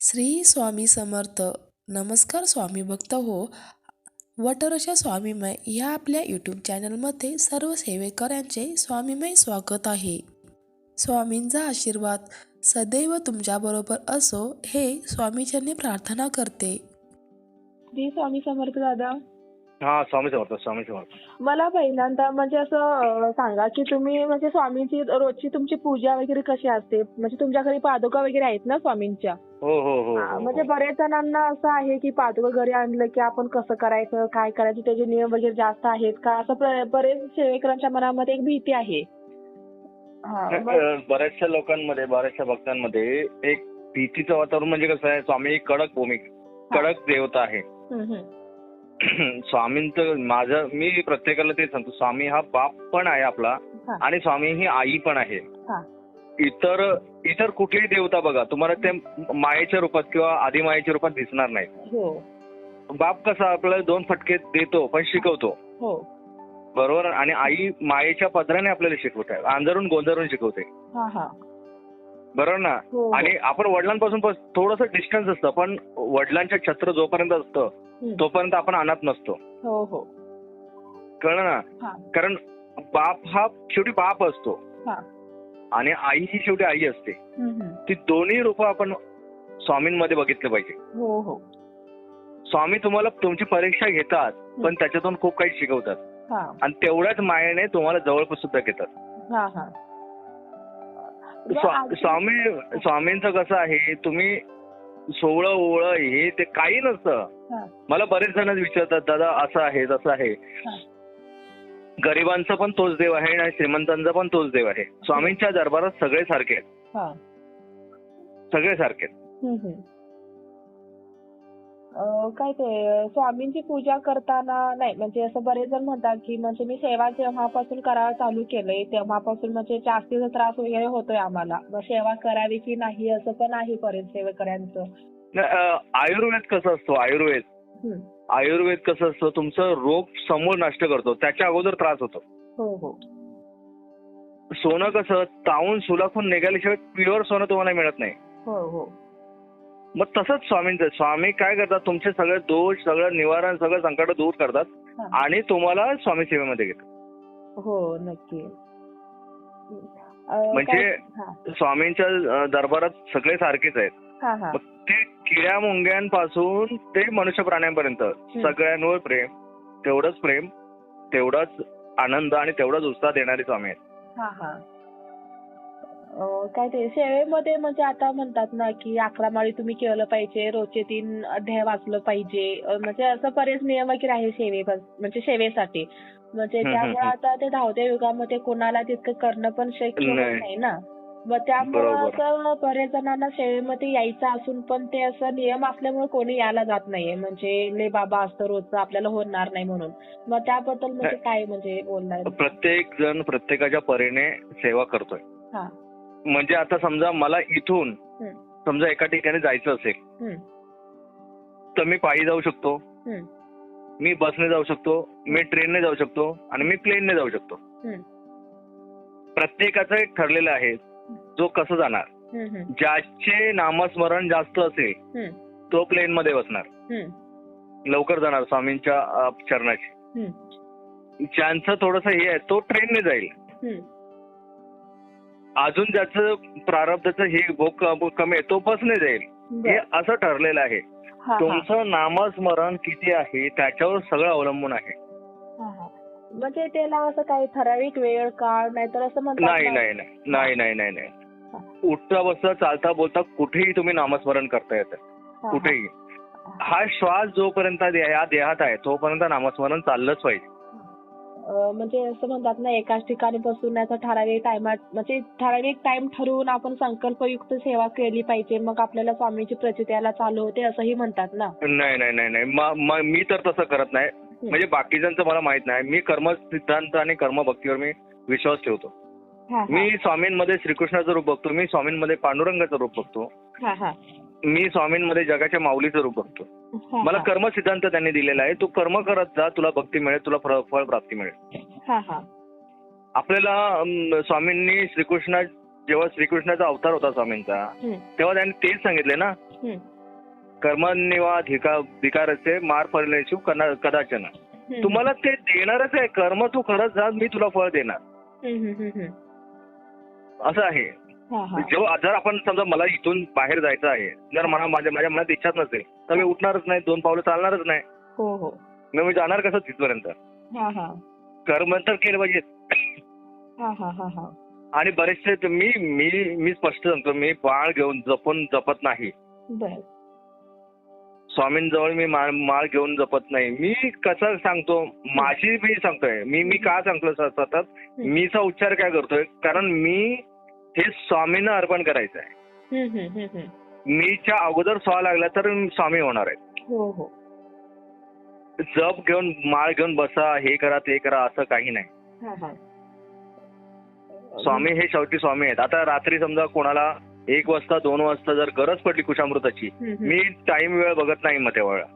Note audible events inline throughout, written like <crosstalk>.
श्री स्वामी समर्थ. नमस्कार स्वामी भक्त हो. वटरशा स्वामीमय या आपल्या यूट्यूब चॅनलमध्ये सर्व सेवेकऱ्यांचे स्वामीमय स्वागत आहे. स्वामींचा आशीर्वाद सदैव तुमच्याबरोबर असो हे स्वामीचरणी प्रार्थना करते. श्री स्वामी समर्थ दादा. हा स्वामी समर्थ स्वामी समर्थ. मला पहिल्यांदा म्हणजे असं सांगा की तुम्ही म्हणजे स्वामींची रोजची तुमची पूजा वगैरे कशी असते? म्हणजे तुमच्या घरी पादुका वगैरे आहेत ना स्वामींच्या? हो हो हो हा, म्हणजे हो. बरेच जणांना असं आहे की पादुका घरी आणलं की आपण कसं करायचं काय करायचं त्याचे नियम वगैरे जास्त आहेत का? असं बरेच सेवेकरांच्या मनामध्ये एक भीती आहे. बऱ्याचशा लोकांमध्ये बऱ्याचशा भक्तांमध्ये एक भीतीचं वातावरण म्हणजे कसं आहे स्वामी कडक भूमिका कडक देवता आहे. <clears throat> स्वामींचं माझं मी प्रत्येकाला ते सांगतो स्वामी हा बाप पण आहे आपला. आणि स्वामी ही आई पण आहे. हा. इतर इतर कुठलीही देवता बघा तुम्हाला ते मायेच्या रूपात किंवा आदिमायेच्या रूपात दिसणार नाही हो. बाप कसा आपल्याला दोन फटके देतो पण शिकवतो. हो. बरोबर? आणि आई मायेच्या पदराने आपल्याला शिकवत आहे अंधारून गोंधळून शिकवते बरोबर ना? हो. आणि आपण वडिलांपासून थोडस डिस्टन्स असतं पण वडिलांच्या छत्र जोपर्यंत असतं. तोपर्यंत आपण आणत नसतो. हो हो. कळलं ना? हा. कारण बाप हा शेवटी बाप असतो. हा. आणि आई ही शेवटी आई असते. हम्म, हम्म. ती दोन्ही रूप आपण स्वामींमध्ये बघितलं पाहिजे. हो हो. स्वामी तुम्हाला तुमची परीक्षा घेतात पण त्याच्यातून खूप काही शिकवतात. हा. आणि तेवढ्याच मायेने तुम्हाला जवळपास सुद्धा घेतात. हा हा. स्वामी स्वामींचं कसं आहे तुम्ही सोवळं ओवळं हे ते काही नसतं. हा. मला बरेच जण विचारतात दादा असं आहे तसं आहे. हा. गरिबांचा पण तोच देव आहे आणि श्रीमंतांचा पण तोच देव आहे. स्वामींच्या दरबारात सगळे सारखे आहेत. हा. सगळे सारखे आहेत. काय ते स्वामींची पूजा करताना नाही म्हणजे असं बरेच जण म्हणतात की म्हणजे मी सेवा जेव्हापासून करायला चालू केलंय तेव्हापासून म्हणजे जास्तीचा त्रास वगैरे होतोय आम्हाला. मग सेवा करावी की नाही असं पण आहे बरेच सेवेकऱ्यांचं आयुर्वेद कसं असतो? आयुर्वेद. आयुर्वेद कसं असतं? तुमचं रोग समूळ नष्ट करतो. त्याच्या अगोदर त्रास होतो. हो हो. सोनं कसं? तावून सुलाखून निघाल्याशिवाय प्युअर सोनं तुम्हाला मिळत नाही. हो हो. मग तसंच स्वामींचं स्वामी काय करतात? तुमचे सगळे दोष सगळं निवारण सगळं संकट दूर करतात हा. आणि तुम्हाला स्वामी सेवेमध्ये घेतात. हो नक्की. अं, म्हणजे काय- हा. स्वामींच्या अं, दरबारात सगळे सारखेच आहेत. हा हा. मग ते किड्या मुंग्यांपासून ते मनुष्य प्राण्यांपर्यंत सगळ्यांवर प्रेम तेवढंच प्रेम तेवढाच आनंद आणि तेवढाच उत्साह देणारे स्वामी आहेत. हा हा. अं, काय ते सेवेमध्ये म्हणजे आता म्हणतात ना की अकरा माळी तुम्ही केलं पाहिजे रोजचे तीन अध्याय वाचलं पाहिजे. अं, म्हणजे असं बरेच नियम वगैरे आहे सेवे म्हणजे सेवेसाठी. म्हणजे त्यामुळे. आता ते धावत्या युगामध्ये कोणाला तितकं करणं पण शक्य होत नाही. नाही ना. मग त्यामुळे बरोबर. असं बरेच जणांना सेवेमध्ये यायचं असून पण ते असं नियम असल्यामुळे कोणी यायला जात नाहीये. म्हणजे ले बाबा असतं रोजचं आपल्याला होणार नाही म्हणून. मग त्याबद्दल म्हणजे काय म्हणजे बोलणार? प्रत्येक जण प्रत्येकाच्या परीने सेवा करतोय. हा. म्हणजे आता समजा मला इथून. समजा एका ठिकाणी जायचं असेल तर मी पायी जाऊ शकतो. मी बसने जाऊ शकतो. मी ट्रेनने जाऊ शकतो. आणि मी प्लेनने जाऊ शकतो. प्रत्येकाचं एक ठरलेलं आहे. जो कसं जाणार. ज्याचे नामस्मरण जास्त असेल तो प्लेन मध्ये बसणार. लवकर जाणार स्वामींच्या चरणाची. ज्यांचं थोडस हे आहे तो ट्रेनने जाईल. अजून ज्याचं प्रारब्धाचं हे भोग कमी आहे तो बसने जाईल. हे. असं ठरलेलं आहे. तुमचं नामस्मरण किती आहे त्याच्यावर सगळं अवलंबून आहे. म्हणजे त्याला असं काही ठराविक वेळ काळ असं नाही ना- नाही नाही. नाही नाही नाही नाही. हा. उठता बसता चालता बोलता कुठेही तुम्ही नामस्मरण करता येतं. कुठेही. हा श्वास जोपर्यंत या देहात आहे तोपर्यंत नामस्मरण चाललंच पाहिजे. म्हणजे असं म्हणतात ना एकाच ठिकाणी बसून याचा ठराविक टायमात म्हणजे ठराविक टाइम ठरवून आपण संकल्पयुक्त सेवा केली पाहिजे मग आपल्याला स्वामीची प्रचिती यायला चालू होते असंही म्हणतात ना. नाही नाही नाही नाही. म- म- मी तर तसं करत नाही. म्हणजे बाकीच्यांचं मला माहीत नाही. मी कर्म सिद्धांत आणि कर्मभक्तीवर मी विश्वास ठेवतो. हा, हा. मी स्वामींमध्ये श्रीकृष्णाचं रूप बघतो. मी स्वामींमध्ये पांडुरंगाचं रूप बघतो. हा, हा. मी स्वामींमध्ये जगाच्या माऊलीचं रूप बघतो. मला. कर्म सिद्धांत त्यांनी दिलेला आहे तू कर्म करत जा तुला भक्ती मिळेल तुला फळ प्राप्ती मिळेल हा, हा. आपल्याला स्वामींनी श्रीकृष्णा जेव्हा श्रीकृष्णाचा अवतार होता स्वामींचा. तेव्हा त्यांनी तेच सांगितले ना हम्म. कर्मनिवाधिका धिकारचे मार फळण्याची कदाचन. तुम्हाला ते देणारच आहे कर्म तू खरंच जा मी तुला फळ देणार. असं आहे जेव्हा जर आपण समजा मला इथून बाहेर जायचं आहे जर मला माझ्या माझ्या मनात इच्छाच नसेल तर मी उठणारच नाही दोन पावलं चालणारच नाही. हो हो. मग मी जाणार कसं तिथपर्यंत? हा हा. कर्म तर केलं पाहिजे. हा हा हा हा. आणि बरेचसे मी मी मी स्पष्ट सांगतो मी बाळ घेऊन जपून जपत नाही. स्वामींजवळ मी माळ घेऊन जपत नाही. मी कसं सांगतो माझी मी सांगतोय. मी मी का सांगतो स- सतत? मीचा उच्चार काय करतोय? कारण मी हे स्वामींना अर्पण करायचं आहे. मीच्या अगोदर स्वा लागला तर स्वामी होणार आहे हो हो. जप घेऊन माळ घेऊन बसा हे करा ते करा असं काही नाही. हा हा. स्वामी हे शेवटी स्वामी आहेत. आता रात्री समजा कोणाला एक वाजता दोन वाजता जर गरज पडली कुशामृताची. मी टाइम वेळ बघत नाही मग त्यावेळेला.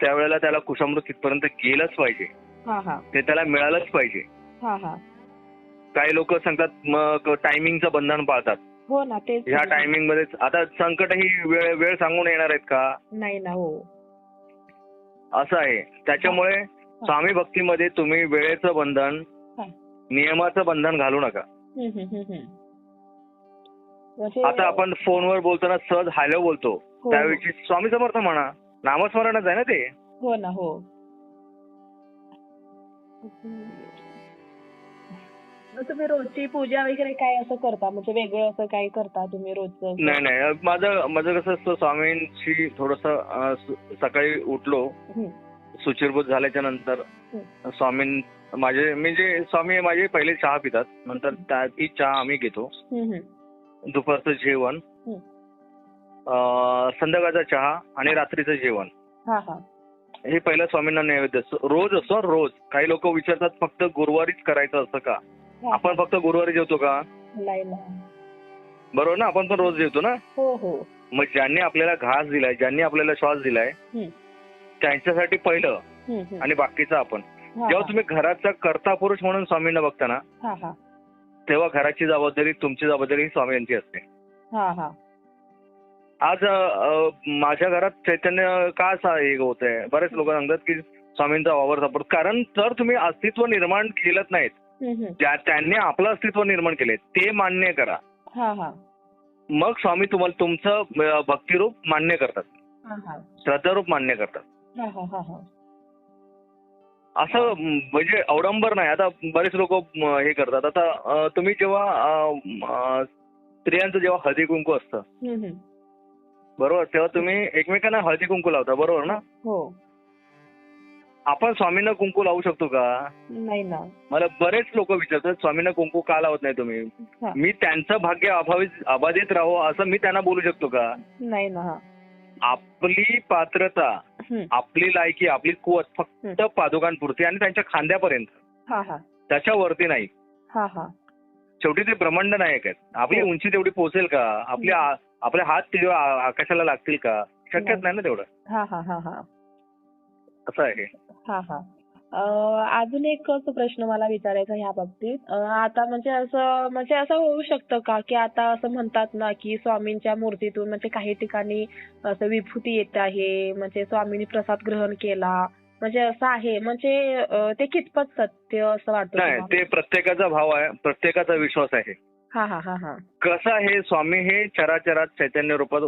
त्यावेळेला त्याला कुशामृत तिथपर्यंत गेलंच पाहिजे. ते त्याला मिळालंच पाहिजे. काही लोक सांगतात मग टायमिंगचं बंधन पाळतात. हो ना तेच ह्या टायमिंगमध्ये आता संकट ही वेळ वेळ सांगून येणार आहेत का? नाही ना हो. असं आहे. त्याच्यामुळे स्वामी भक्तीमध्ये तुम्ही वेळेचं बंधन हा. नियमाचं बंधन घालू नका. हम्म, हम्म, हम्म, हम्म. म्हणजे आता आपण फोनवर बोलताना सहज हॅलो बोलतो. हो, त्यावेळी स्वामी समर्थ म्हणा. नामस्मरणच आहे ना ते? हो ना हो. मग तुम्ही रोजची पूजा वगैरे काय असं करता? म्हणजे वेगळं असं काय करता तुम्ही रोजचं? नाही नाही. माझं माझं कसं असतं स्वामींशी थोडस सकाळी उठलो. सुचिरभूत झाल्याच्यानंतर स्वामीं माझे म्हणजे स्वामी माझे पहिले चहा पितात. नंतर ती चहा आम्ही घेतो. दुपारचं जेवण. संध्याकाळचा चहा आणि रात्रीचं जेवण. हा पहिलं स्वामींना नैवेद्य असतो. रोज असतो रोज. काही लोक विचारतात फक्त गुरुवारीच करायचं असतं का. आपण फक्त गुरुवारी जेवतो का? नाही ना बरोबर ना? आपण पण रोज जेवतो ना? हो हो. मग ज्यांनी आपल्याला घास दिलाय ज्यांनी आपल्याला श्वास दिलाय. त्यांच्यासाठी पहिलं. आणि बाकीचं आपण. हा, जेव्हा हा. तुम्ही घराचा कर्ता पुरुष म्हणून स्वामींना बघता ना हा हा. तेव्हा घराची जबाबदारी तुमची जबाबदारी ही स्वामी यांची असते. हा हा. आज माझ्या घरात चैतन्य का असं हे होत आहे बरेच लोक सांगतात की स्वामींचा वावर सापडतो. कारण जर तुम्ही अस्तित्व निर्माण केलं नाहीत. ज्या त्यांनी आपलं अस्तित्व निर्माण केले ते मान्य करा. हा हा. मग स्वामी तुम्हाला तुमचं भक्तिरूप मान्य करतात. हा हा. श्रद्धारूप मान्य करतात. हा हा हा हा. असं म्हणजे अवडंबर नाही. आता बरेच लोक हे करतात. आता तुम्ही जेव्हा स्त्रियांचं जेव्हा हळदी कुंकू असतं. बरोबर? तेव्हा तुम्ही एकमेकांना हळदी कुंकू लावता बरोबर ना? हो. आपण स्वामींना कुंकू लावू शकतो का? नाही ना. मला बरेच लोक विचारतात स्वामींना कुंकू का लावत नाही तुम्ही? हा. मी त्यांचं भाग्य अभावित अबाधित राहो असं मी त्यांना बोलू शकतो का? नाही ना. हा आपली पात्रता हम्म. आपली लायकी आपली कुवत फक्त पादुकांपुरती आणि त्यांच्या खांद्यापर्यंत. हा हा. त्याच्यावरती नाही. हा हा. शेवटी ते ब्रह्मांड नायक आहेत. आपली हो. उंची तेवढी पोहोचेल का? आपली आ- आपले हात तेव्हा आ- आकाशाला लागतील का? शक्यच नाही. नाही ना तेवढं. हा हा हा हा. असं आहे. हा हा. अजून एक प्रश्न मला विचारायचा ह्या बाबतीत. आता म्हणजे असं म्हणजे असं होऊ शकतं का की आता असं म्हणतात ना की स्वामींच्या मूर्तीतून म्हणजे काही ठिकाणी असं विभूती येत आहे म्हणजे स्वामींनी प्रसाद ग्रहण केला म्हणजे असं आहे. म्हणजे ते कितपत सत्य असं वाटतं नाही? ते प्रत्येकाचा भाव आहे प्रत्येकाचा विश्वास आहे. हा हा हा हा. कसं आहे स्वामी हे चराचरात चैतन्य रूपात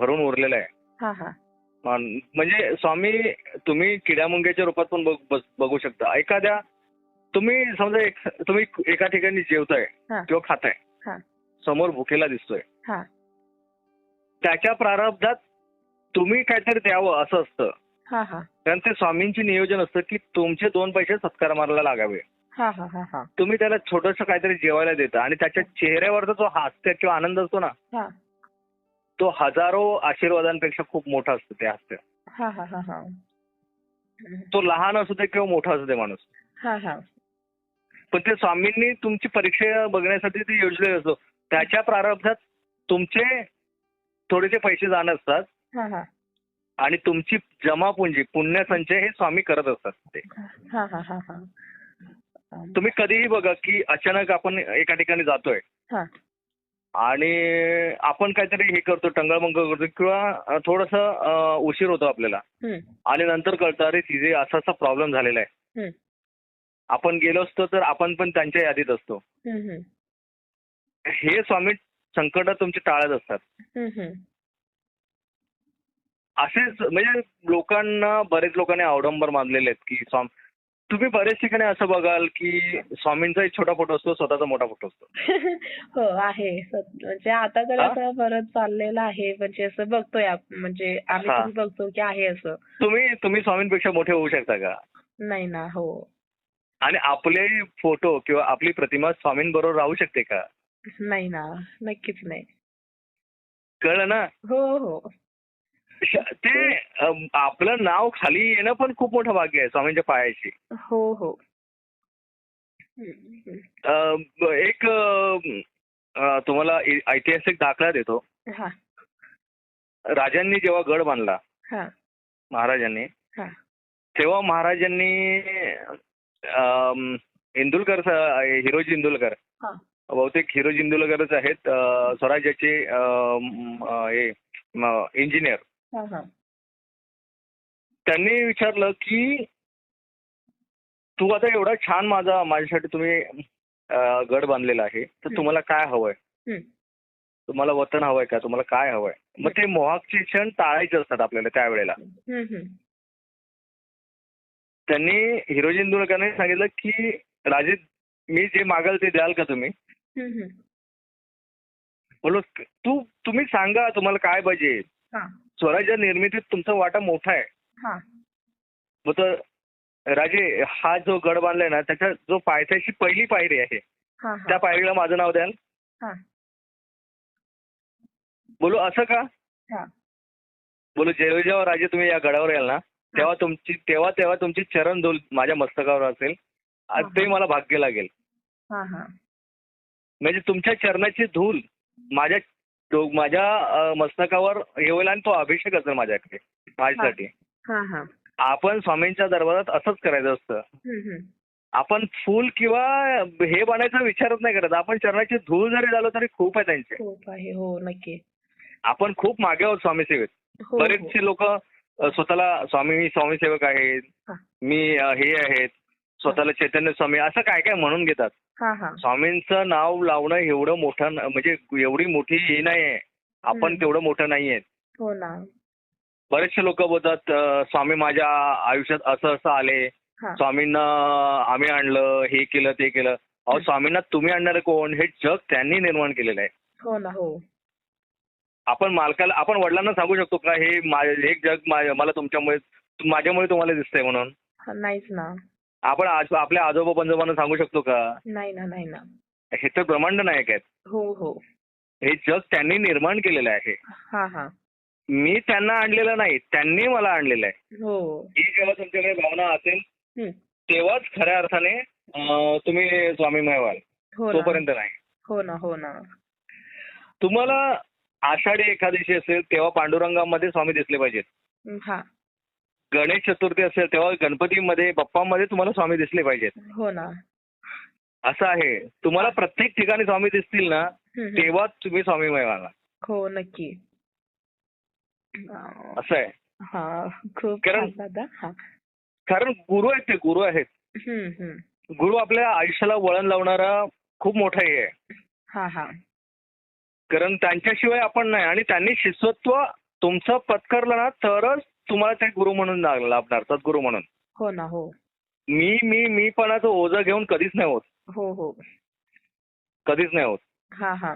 भरून उरलेलं आहे. हा हा. म्हणजे स्वामी तुम्ही किड्यामुंग्याच्या रूपात पण बघ- शकता. एखाद्या तुम्ही समजा एक तुम्ही एका ठिकाणी जेवताय. किंवा खाताय. हा. समोर भुकेला दिसतोय. हा. त्याच्या प्रारब्धात तुम्ही काहीतरी द्यावं असं असतं. कारण ते स्वामींचे नियोजन असतं की तुमचे दोन पैसे सत्कार मारायला लागावे. तुम्ही त्याला छोटस काहीतरी जेवायला देता आणि त्याच्या चेहऱ्यावरचा जो हास्य किंवा आनंद असतो ना तो हजारो आशीर्वादांपेक्षा खूप मोठा असतो ते हास्य हा हा हा हा. तो लहान असू दे किंवा मोठा असू दे माणूस. पण ते स्वामींनी तुमची परीक्षा बघण्यासाठी ते योजले असतो. त्याच्या प्रारब्धात तुमचे थोडेसे पैसे जाणं असतात. आणि तुमची जमापुंजी पुण्यसंचय हे स्वामी करत असतात ते. तुम्ही कधीही बघा की अचानक आपण एका ठिकाणी जातोय. आणि आपण काहीतरी हे करतो टंगळमंगळ करतो किंवा थोडस उशीर होतो आपल्याला. आणि नंतर कळतं अरे तिथे असा असा प्रॉब्लेम झालेला आहे. आपण गेलो असतो तर आपण पण त्यांच्या यादीत असतो. हे स्वामी संकट तुमचे टाळत असतात. असेच म्हणजे लोकांना बरेच लोकांनी अवडंबर मानलेले आहेत की स्वाम तुम्ही बरेच ठिकाणी असं बघाल की स्वामींचा एक छोटा फोटो असतो स्वतःचा मोठा फोटो असतो. <laughs> हो आहे. म्हणजे आता तर? असं बरंच चाललेलं आहे. म्हणजे असं बघतोय आपण म्हणजे आम्ही बघतो की आहे असं. तुम्ही तुम्ही स्वामींपेक्षा मोठे होऊ शकता का? नाही ना हो. आणि आपले फोटो किंवा आपली प्रतिमा स्वामींबरोबर राहू शकते का? नाही ना नक्कीच नाही. कळलं ना? हो हो. ते आपलं नाव खाली येणं पण खूप मोठं भाग्य आहे स्वामींच्या पायाशी. हो हो. एक तुम्हाला ऐतिहासिक दाखला देतो. हा. राजांनी जेव्हा गड बांधला हा. महाराजांनी हा. तेव्हा महाराजांनी इंदुलकर हिरोजी इंदुलकर हा. बहुतेक हिरोजी इंदुलकरच आहेत स्वराज्याचे इंजिनियर. त्यांनी विचारलं की तू आता एवढा छान माझा माझ्यासाठी तुम्ही गड बांधलेला आहे तर. तुम्हाला काय हवंय? तुम्हाला वतन हवंय का? तुम्हाला काय हवंय? मग ते मोहाकचे क्षण टाळायचे असतात आपल्याला त्यावेळेला. त्यांनी हिरोजी इंदुलकरने सांगितलं की राजे मी जे मागाल ते द्याल का तुम्ही. बोलो तू तुम्ही सांगा तुम्हाला काय पाहिजे. स्वराज्य निर्मितीत तुमचा वाटा मोठा आहे. हा. मग तर राजे हा जो गड बांधलाय ना त्याच्या जो पायथ्याची पहिली पायरी आहे हा त्या पायरीला माझं नाव द्याल हा. बोलू असं का? हा. बोलू जेव्हा जेव्हा राजे तुम्ही या गडावर याल ना तेव्हा तुमची तेव्हा तेव्हा तुमची चरण धूल माझ्या मस्तकावर असेल ते मला भाग्य लागेल. म्हणजे तुमच्या चरणाची धूल माझ्या डो- माझ्या अं, मस्तकावर होईल आणि तो अभिषेक असेल माझ्याकडे माझ्यासाठी. हा हा. आपण स्वामींच्या दरबारात असंच करायचं असतं. हम्म, हम्म. आपण फूल किंवा हे बनायचा विचारच नाही करत. आपण चरणाची धूळ जरी झालो तरी खूप आहे त्यांचे. खूप आहे हो नक्की. आपण खूप मागे आहोत स्वामी सेवेत. हो हो. बरेचसे लोक स्वतःला स्वामी मी स्वामी सेवक आहेत. हा. मी अ, हे आहेत. स्वतःला चैतन्य स्वामी असं काय काय म्हणून घेतात? स्वामींचं नाव लावणं एवढं मोठं म्हणजे एवढी मोठी हे नाही आहे आपण. तेवढं मोठं नाहीये. हो ना. बरेचसे लोक बोलतात स्वामी माझ्या आयुष्यात असं असं आले. स्वामींना आम्ही आणलं हे केलं ते केलं. अहो. स्वामींना तुम्ही आणणारे कोण? हे जग त्यांनी निर्माण केलेलं आहे. हो ना हो. आपण मालकाला आपण वडिलांना सांगू शकतो का हे हे जग मला तुमच्यामुळे माझ्यामुळे तुम्हाला दिसतंय म्हणून? नाहीच ना. आपण आज आपल्या आजोबा पंजोबांना सांगू शकतो का? नाही ना नाही ना. हे तर ब्रह्मांड नायक आहेत. हो हो. हे जग त्यांनी निर्माण केलेलं आहे. हा हा. मी त्यांना आणलेलं नाही त्यांनी मला आणलेलं आहे. हो. ही जेव्हा तुमच्याकडे भावना असेल हम्म. तेव्हाच खऱ्या अर्थाने अं, तुम्ही स्वामीमय व्हाल हो ना. तोपर्यंत नाही. हो ना हो ना. तुम्हाला आषाढी एकादशी असेल तेव्हा पांडुरंगामध्ये स्वामी दिसले पाहिजेत. हा. गणेश चतुर्थी असेल तेव्हा गणपतीमध्ये बाप्पामध्ये तुम्हाला स्वामी दिसले पाहिजेत. हो ना. असं आहे. तुम्हाला प्रत्येक ठिकाणी स्वामी दिसतील ना हम्म. तेव्हाच तुम्ही स्वामीमय व्हाल. हो नक्की. अं, असं आहे. हा खूप कारण- छान दादा. हा. कारण गुरु आहेत ते गुरु आहेत. हम्म, हम्म. गुरु आपल्या आयुष्याला वळण लावणारा खूप मोठा हे आहे. हा हा. कारण त्यांच्याशिवाय आपण नाही. आणि त्यांनी शिष्यत्व तुमचं पत्करलं ना तरच तुम्हाला ते गुरु म्हणून लाभणार सद्गुरू म्हणून. हो ना हो. मी मी मीपणाचं ओझं घेऊन कधीच नाही होत. हो हो. कधीच नाही होत. हा हा.